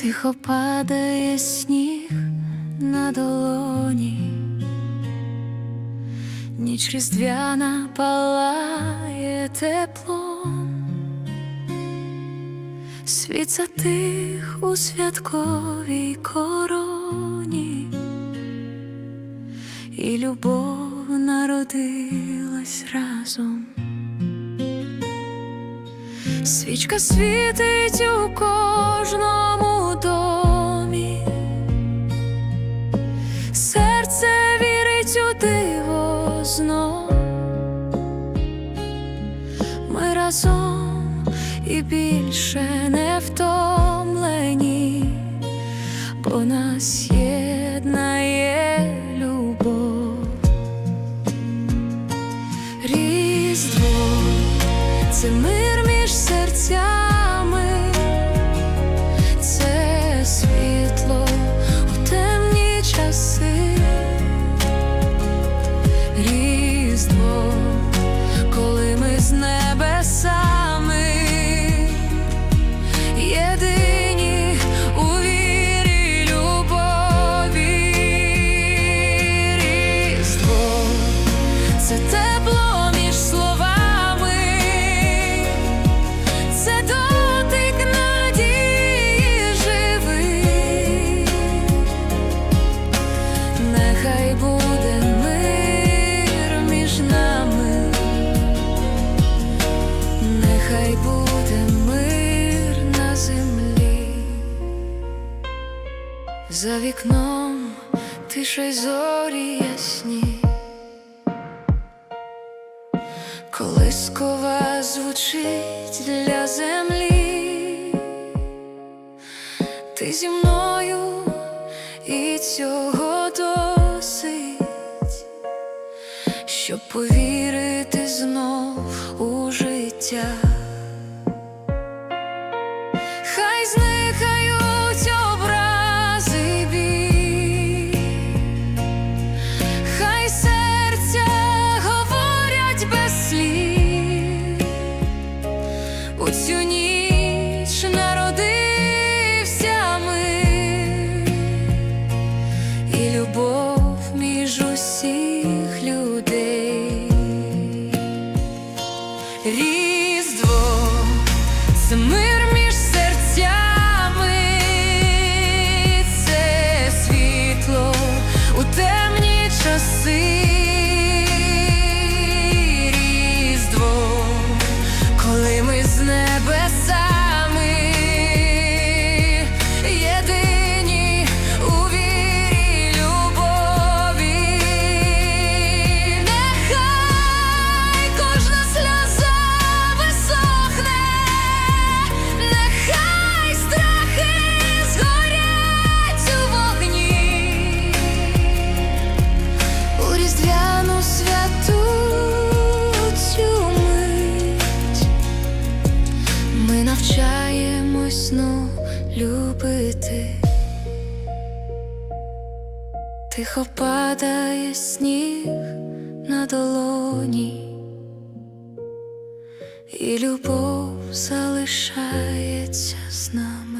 Тихо падає сніг на долоні, ніч різдвяна палає теплом, світ затих у святковій короні, і любов народилась разом. Свічка світить у кожному разом і більше не втомлені, бо нас єднає любов. Різдво це мир За вікном тиша й зорі ясні. Колискова звучить для землі, ти зі мною і цього досить, щоб повірити знов у життя. У Тихо падає сніг на долоні, і любов залишається з нами.